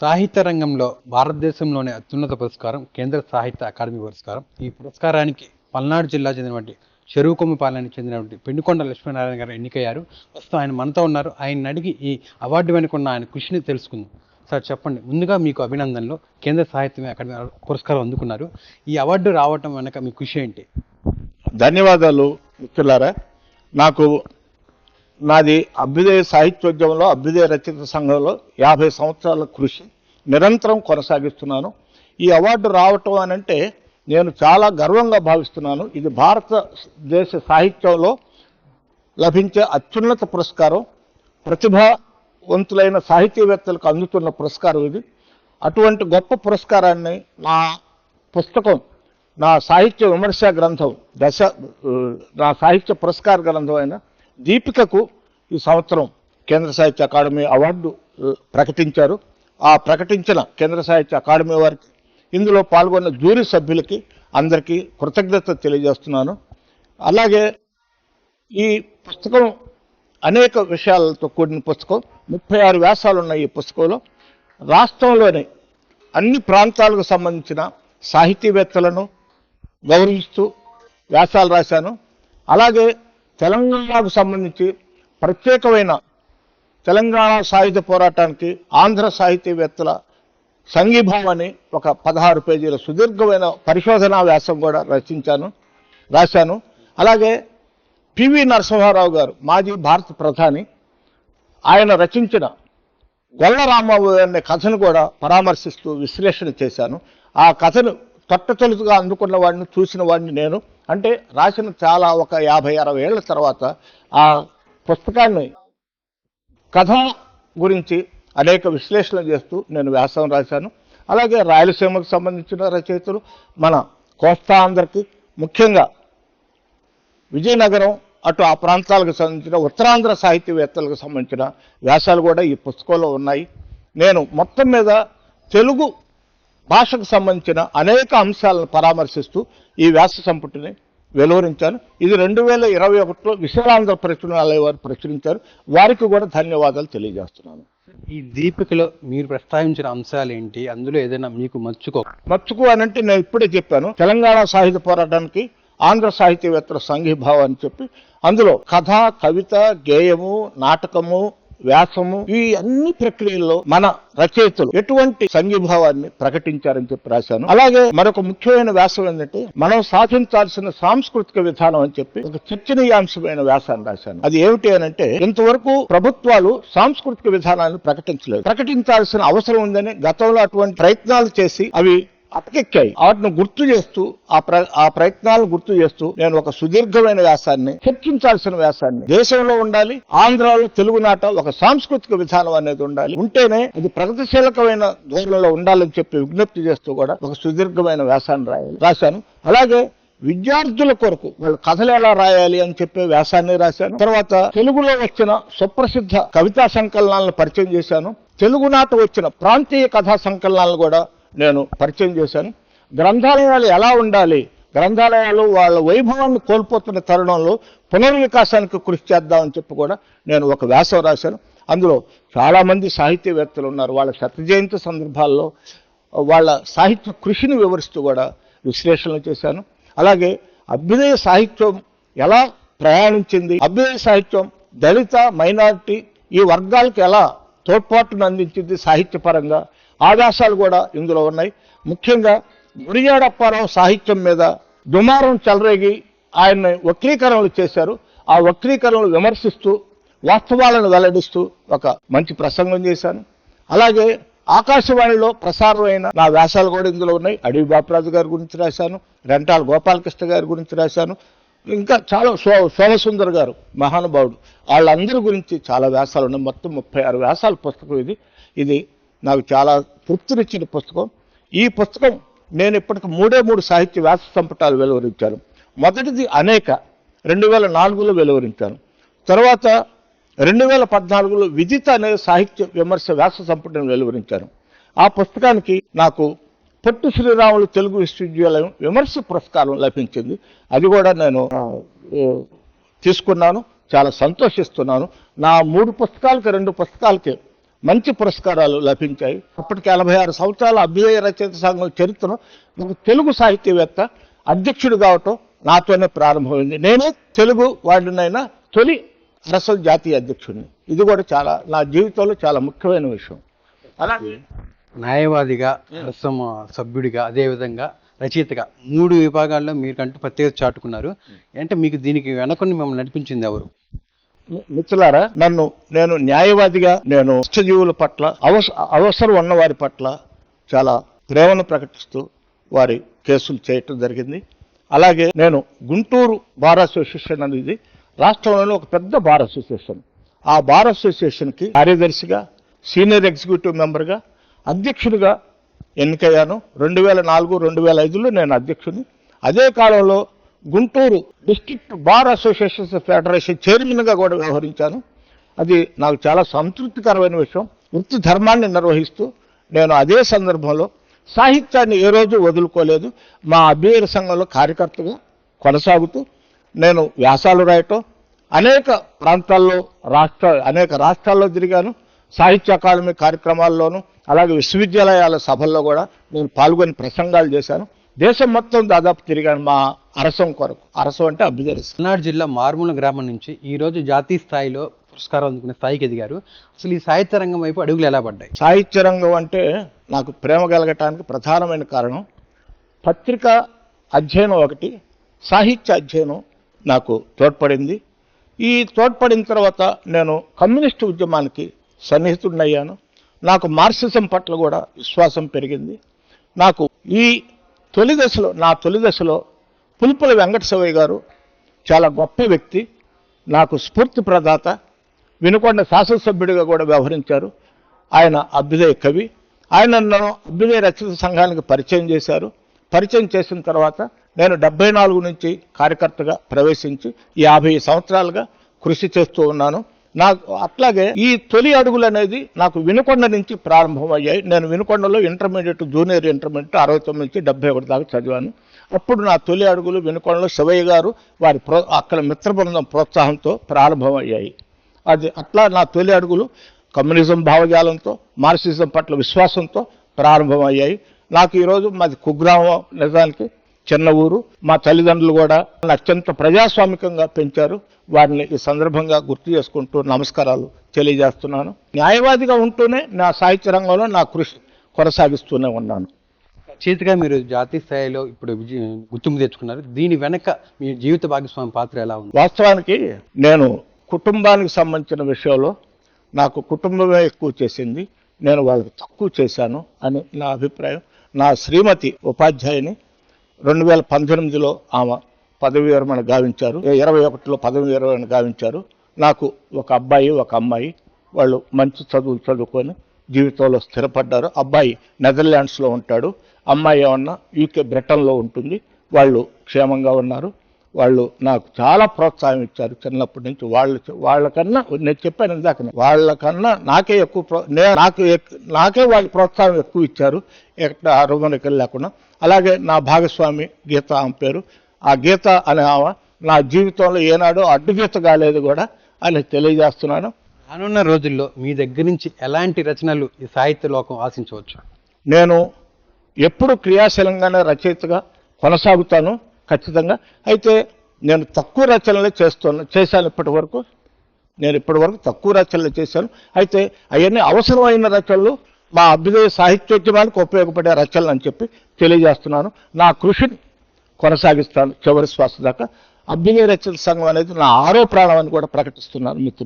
సాహిత్య రంగంలో భారతదేశంలోనే అత్యున్నత పురస్కారం కేంద్ర సాహిత్య అకాడమీ పురస్కారం. ఈ పురస్కారానికి పల్నాడు జిల్లా చెందినటువంటి చెరువుకొమ్మపాలనికి చెందినటువంటి పెండుకొండ లక్ష్మీనారాయణ గారు ఎన్నికయ్యారు. ప్రస్తుతం ఆయన మనతో ఉన్నారు. ఆయన అడిగి ఈ అవార్డు వెనుకున్న ఆయన కృషిని తెలుసుకుందాం. సార్ చెప్పండి. ముందుగా మీకు అభినందనలు. కేంద్ర సాహిత్య అకాడమీ పురస్కారం అందుకున్నారు. ఈ అవార్డు రావటం వెనక మీ కృషి ఏంటి? ధన్యవాదాలు మిత్రులారా. నాకు నాది అభ్యుదయ సాహిత్యోద్యమంలో అభ్యుదయ రచయిత సంఘంలో యాభై సంవత్సరాల కృషి. నిరంతరం కొనసాగిస్తున్నాను. ఈ అవార్డు రావటం అని అంటే నేను చాలా గర్వంగా భావిస్తున్నాను. ఇది భారతదేశ సాహిత్యంలో లభించే అత్యున్నత పురస్కారం. ప్రతిభావంతులైన సాహితీవేత్తలకు అందుతున్న పురస్కారం ఇది. అటువంటి గొప్ప పురస్కారాన్ని నా పుస్తకం నా సాహిత్య విమర్శ గ్రంథం దశ నా సాహిత్య పురస్కార గ్రంథం అయిన దీపికకు ఈ సంవత్సరం కేంద్ర సాహిత్య అకాడమీ అవార్డు ప్రకటించారు. ఆ ప్రకటించిన కేంద్ర సాహిత్య అకాడమీ వారికి ఇందులో పాల్గొన్న జూరీ సభ్యులకి అందరికీ కృతజ్ఞత తెలియజేస్తున్నాను. అలాగే ఈ పుస్తకం అనేక విషయాలతో కూడిన పుస్తకం ముప్పై ఆరు వ్యాసాలు ఉన్నాయి ఈ పుస్తకంలో. రాష్ట్రంలోని అన్ని ప్రాంతాలకు సంబంధించిన సాహితీవేత్తలను గౌరవిస్తూ వ్యాసాలు రాశాను. అలాగే తెలంగాణకు సంబంధించి ప్రత్యేకమైన తెలంగాణ సాహిత్య పోరాటానికి ఆంధ్ర సాహితీవేత్తల సంఘీభావాన్ని ఒక పదహారు పేజీల సుదీర్ఘమైన పరిశోధనా వ్యాసం కూడా రచించాను రాశాను. అలాగే పివి నరసింహారావు గారు మాజీ భారత ప్రధాని ఆయన రచించిన గొల్ల రామబాబు అనే కథను కూడా పరామర్శిస్తూ విశ్లేషణ చేశాను. ఆ కథను తొట్టతొలుతుగా అందుకున్న వాడిని చూసిన వాడిని నేను. అంటే రాసిన చాలా ఒక యాభై అరవై ఏళ్ళ తర్వాత ఆ పుస్తకాన్ని కథ గురించి అనేక విశ్లేషణ చేస్తూ నేను వ్యాసం రాశాను. అలాగే రాయలసీమకు సంబంధించిన రచయితలు మన కోస్తా ఆంధ్రకి ముఖ్యంగా విజయనగరం అటు ఆ ప్రాంతాలకు సంబంధించిన ఉత్తరాంధ్ర సాహిత్యవేత్తలకు సంబంధించిన వ్యాసాలు కూడా ఈ పుస్తకంలో ఉన్నాయి. నేను మొత్తం మీద తెలుగు భాషకు సంబంధించిన అనేక అంశాలను పరామర్శిస్తూ ఈ వ్యాస సంపుటిని వెలువరించాను ఇది రెండు వేల ఇరవై ఒకటిలో విశాలాంధ్ర ప్రచురణాలయ వారు ప్రచురించారు. వారికి కూడా ధన్యవాదాలు తెలియజేస్తున్నాను. ఈ దీపికలో మీరు ప్రస్తావించిన అంశాలు ఏంటి? అందులో ఏదైనా మీకు మర్చుకో మచ్చుకు అని అంటే నేను ఇప్పుడే చెప్పాను. తెలంగాణ సాహిత్య పోరాటానికి ఆంధ్ర సాహితీవేత్తల సంఘీభావం అని చెప్పి అందులో కథ కవిత గేయము నాటకము వ్యాసము ఈ అన్ని ప్రక్రియల్లో మన రచయితలు ఎటువంటి సంఘీభావాన్ని ప్రకటించారని చెప్పి రాశాను. అలాగే మరొక ముఖ్యమైన వ్యాసం ఏంటంటే మనం సాధించాల్సిన సాంస్కృతిక విధానం అని చెప్పి ఒక చర్చనీయాంశమైన వ్యాసాన్ని రాశాను. అది ఏమిటి అని అంటే ఇంతవరకు ప్రభుత్వాలు సాంస్కృతిక విధానాన్ని ప్రకటించలేదు. ప్రకటించాల్సిన అవసరం ఉందని గతంలో అటువంటి ప్రయత్నాలు చేసి అవి అతకెక్కాయి. వాటిని గుర్తు చేస్తూ ఆ ప్ర ఆ ప్రయత్నాలను గుర్తు చేస్తూ నేను ఒక సుదీర్ఘమైన వ్యాసాన్ని చర్చించాల్సిన వ్యాసాన్ని దేశంలో ఉండాలి ఆంధ్రాలో తెలుగునాట ఒక సాంస్కృతిక విధానం అనేది ఉండాలి. ఉంటేనే అది ప్రగతిశీలకమైన ధోరణిలో ఉండాలని చెప్పి విజ్ఞప్తి చేస్తూ కూడా ఒక సుదీర్ఘమైన వ్యాసాన్ని రాయాలి. రాశాను. అలాగే విద్యార్థుల కొరకు వాళ్ళ కథలు ఎలా రాయాలి అని చెప్పే వ్యాసాన్ని రాశాను. తర్వాత తెలుగులో వచ్చిన సుప్రసిద్ధ కవితా సంకలనాలను పరిచయం చేశాను. తెలుగునాట వచ్చిన ప్రాంతీయ కథా సంకలనాలను కూడా నేను పరిచయం చేశాను. గ్రంథాలయాలు ఎలా ఉండాలి? గ్రంథాలయాలు వాళ్ళ వైభవాన్ని కోల్పోతున్న తరుణంలో పునర్వికాసానికి కృషి చేద్దామని చెప్పి కూడా నేను ఒక వ్యాసం రాశాను. అందులో చాలామంది సాహిత్యవేత్తలు ఉన్నారు. వాళ్ళ శతజయంతి సందర్భాల్లో వాళ్ళ సాహిత్య కృషిని వివరిస్తూ కూడా విశ్లేషణలు చేశాను. అలాగే అభ్యుదయ సాహిత్యం ఎలా ప్రయాణించింది? అభ్యుదయ సాహిత్యం దళిత మైనారిటీ ఈ వర్గాలకు ఎలా తోడ్పాటును అందించింది సాహిత్యపరంగా? ఆవేశాలు కూడా ఇందులో ఉన్నాయి. ముఖ్యంగా గుడియాడప్పారావు సాహిత్యం మీద దుమారం చెలరేగి ఆయన్ని వక్రీకరణలు చేశారు. ఆ వక్రీకరణలు విమర్శిస్తూ వాస్తవాలను వెల్లడిస్తూ ఒక మంచి ప్రసంగం చేశాను. అలాగే ఆకాశవాణిలో ప్రసారమైన నా వ్యాసాలు కూడా ఇందులో ఉన్నాయి. అడవి బాపరాజు గారి గురించి రాశాను రెంటాల గోపాలకృష్ణ గారి గురించి రాశాను. ఇంకా చాలా సో సోమసుందర్ గారు మహానుభావుడు వాళ్ళందరి గురించి చాలా వ్యాసాలు ఉన్నాయి. మొత్తం ముప్పై ఆరు వ్యాసాల పుస్తకం ఇది. ఇది నాకు చాలా తృప్తినిచ్చిన పుస్తకం. ఈ పుస్తకం నేను ఇప్పటికి మూడే మూడు సాహిత్య వ్యాస సంపుటాలు వెలువరించాను. మొదటిది అనేక రెండు వేల నాలుగులో వెలువరించాను. తర్వాత రెండు వేల పద్నాలుగులో విదిత అనే సాహిత్య విమర్శ వ్యాస సంపుటను వెలువరించాను. ఆ పుస్తకానికి నాకు పొట్టు శ్రీరాములు తెలుగు విశ్వవిద్యాలయం విమర్శ పురస్కారం లభించింది. అది కూడా నేను తీసుకున్నాను. చాలా సంతోషిస్తున్నాను. నా మూడు పుస్తకాలకి రెండు పుస్తకాలకి మంచి పురస్కారాలు లభించాయి. అప్పటికి ఎనభై ఆరు సంవత్సరాల అభ్యుదయ రచయిత సంఘం చరిత్రను ఒక తెలుగు సాహిత్యవేత్త అధ్యక్షుడు కావటం నాతోనే ప్రారంభమైంది. నేనే తెలుగు వాడినైనా తొలి అరసల జాతీయ అధ్యక్షుడిని. ఇది కూడా చాలా నా జీవితంలో చాలా ముఖ్యమైన విషయం. అలాగే న్యాయవాదిగా రసం సభ్యుడిగా అదేవిధంగా రచయితగా మూడు విభాగాల్లో మీకంటూ ప్రత్యేకత చాటుకున్నారు. అంటే మీకు దీనికి వెనకొని మిమ్మల్ని నడిపించింది ఎవరు? మిత్రులారా నన్ను నేను న్యాయవాదిగా నేను జీవుల పట్ల అవస అవసరం ఉన్న వారి పట్ల చాలా ప్రేమను ప్రకటిస్తూ వారి కేసులు చేయటం జరిగింది. అలాగే నేను గుంటూరు బార్ అసోసియేషన్ అనేది రాష్ట్రంలోనే ఒక పెద్ద బార్ అసోసియేషన్. ఆ బార్ అసోసియేషన్కి కార్యదర్శిగా సీనియర్ ఎగ్జిక్యూటివ్ మెంబర్గా అధ్యక్షుడిగా ఎన్నికయ్యాను. రెండు వేల నాలుగు రెండు వేల ఐదులో నేను అధ్యక్షుడిని. అదే కాలంలో Guntur district bar associations federation చైర్మన్గా కూడా వ్యవహరించాను. అది నాకు చాలా సంతృప్తికరమైన విషయం. వృత్తి ధర్మాన్ని నిర్వహిస్తూ నేను అదే సందర్భంలో సాహిత్యాన్ని ఏ రోజు వదులుకోలేదు. మా అభ్యర్థి సంఘంలో కార్యకర్తగా కొనసాగుతూ నేను వ్యాసాలు రాయటం అనేక ప్రాంతాల్లో రాష్ట్ర అనేక రాష్ట్రాల్లో తిరిగాను సాహిత్య అకాడమీ కార్యక్రమాల్లోనూ అలాగే విశ్వవిద్యాలయాల సభల్లో కూడా నేను పాల్గొని ప్రసంగాలు చేశాను. దేశం మొత్తం దాదాపు తిరిగాను మా అరసం కొరకు. అరసం అంటే సంఘం. పల్నాడు జిల్లా మారుమూల గ్రామం నుంచి ఈ రోజు జాతీయ స్థాయిలో పురస్కారం అందుకునే స్థాయికి ఎదిగారు. అసలు ఈ సాహిత్య రంగం వైపు అడుగులు ఎలా పడ్డాయి? సాహిత్య రంగం అంటే నాకు ప్రేమ కలగటానికి ప్రధానమైన కారణం పత్రిక అధ్యయనం ఒకటి సాహిత్య అధ్యయనం నాకు తోడ్పడింది. ఈ తోడ్పడిన తర్వాత నేను కమ్యూనిస్టు ఉద్యమానికి సన్నిహితుడినయ్యాను. నాకు మార్క్సిజం పట్ల కూడా విశ్వాసం పెరిగింది. నాకు ఈ తొలి దశలో నా తొలి దశలో పులుపుల వెంకట శివయ్య గారు చాలా గొప్ప వ్యక్తి నాకు స్ఫూర్తి ప్రదాత వినుకొండ శాసనసభ్యుడిగా కూడా వ్యవహరించారు. ఆయన అభ్యుదయ కవి ఆయన నన్ను అభ్యుదయ రచయిత సంఘానికి పరిచయం చేశారు. పరిచయం చేసిన తర్వాత నేను డెబ్బై నాలుగు నుంచి కార్యకర్తగా ప్రవేశించి యాభై సంవత్సరాలుగా కృషి చేస్తూ ఉన్నాను. నాకు అట్లాగే ఈ తొలి అడుగులు అనేది నాకు వినుకొండ నుంచి ప్రారంభమయ్యాయి. నేను వినుకొండలో ఇంటర్మీడియట్ జూనియర్ ఇంటర్మీడియట్ అరవై తొమ్మిది నుంచి డెబ్బై ఒకటి దాకా చదివాను. అప్పుడు నా తొలి అడుగులు వినుకొండలో శివయ్య గారు వారి ప్రో అక్కడ మిత్రబృందం ప్రోత్సాహంతో ప్రారంభమయ్యాయి. అది అట్లా నా తొలి అడుగులు కమ్యూనిజం భావజాలంతో మార్క్సిజం పట్ల విశ్వాసంతో ప్రారంభమయ్యాయి. నాకు ఈరోజు మాది కుగ్రామం నిజానికి చిన్న ఊరు మా తల్లిదండ్రులు కూడా అత్యంత ప్రజాస్వామికంగా పెంచారు. వారిని ఈ సందర్భంగా గుర్తు చేసుకుంటూ నమస్కారాలు తెలియజేస్తున్నాను. న్యాయవాదిగా ఉంటూనే నా సాహిత్య రంగంలో నా కృషి కొనసాగిస్తూనే ఉన్నాను. రచయితగా మీరు జాతీయ స్థాయిలో ఇప్పుడు గుర్తింపు తెచ్చుకున్నారు. దీని వెనక మీ జీవిత భాగస్వామి పాత్ర ఎలా ఉంది? వాస్తవానికి నేను కుటుంబానికి సంబంధించిన విషయంలో నాకు కుటుంబమే ఎక్కువ చేసింది. నేను వాళ్ళకి తక్కువ చేశాను అని నా అభిప్రాయం. నా శ్రీమతి ఉపాధ్యాయుని రెండు వేల పంతొమ్మిదిలో ఆమె పదవి విరమణ గావించారు. ఇరవై ఒకటిలో పదవి విరమణ గావించారు. నాకు ఒక అబ్బాయి ఒక అమ్మాయి వాళ్ళు మంచి చదువులు చదువుకొని జీవితంలో స్థిరపడ్డారు. అబ్బాయి నెదర్లాండ్స్లో ఉంటాడు. అమ్మాయి ఏమన్నా యూకే బ్రిటన్లో ఉంటుంది. వాళ్ళు క్షేమంగా ఉన్నారు. వాళ్ళు నాకు చాలా ప్రోత్సాహం ఇచ్చారు చిన్నప్పటి నుంచి. వాళ్ళు వాళ్ళకన్నా నేను చెప్పాను ఇందాక వాళ్ళకన్నా నాకే ఎక్కువ ప్రో నే- నాకు నాకే వాళ్ళు ప్రోత్సాహం ఎక్కువ ఇచ్చారు. ఎక్కడ ఆరోగ్యం లేకుండా. అలాగే నా భాగస్వామి గీత ఆమె పేరు. ఆ గీత అనే ఆమె నా జీవితంలో ఏనాడు అడ్డుగీత కాలేదు కూడా అని తెలియజేస్తున్నాను. రానున్న రోజుల్లో మీ దగ్గర నుంచి ఎలాంటి రచనలు ఈ సాహిత్య లోకం ఆశించవచ్చు? నేను ఎప్పుడు క్రియాశీలంగానే రచయితగా కొనసాగుతాను. ఖచ్చితంగా. అయితే నేను తక్కువ రచనలే చేస్తున్నా చేశాను ఇప్పటి వరకు. నేను ఇప్పటి వరకు తక్కువ రచనలు చేశాను. అయితే అవన్నీ అవసరమైన రచనలు మా అభ్యుదయ సాహిత్యోద్యమానికి ఉపయోగపడే రచనలు అని చెప్పి తెలియజేస్తున్నాను. నా కృషిని కొనసాగిస్తాను. చివరి శ్వాస దాకా. అభ్యుదయ రచన సంఘం అనేది నా ఆరో ప్రాణం అని కూడా ప్రకటిస్తున్నాను మిత్రులు.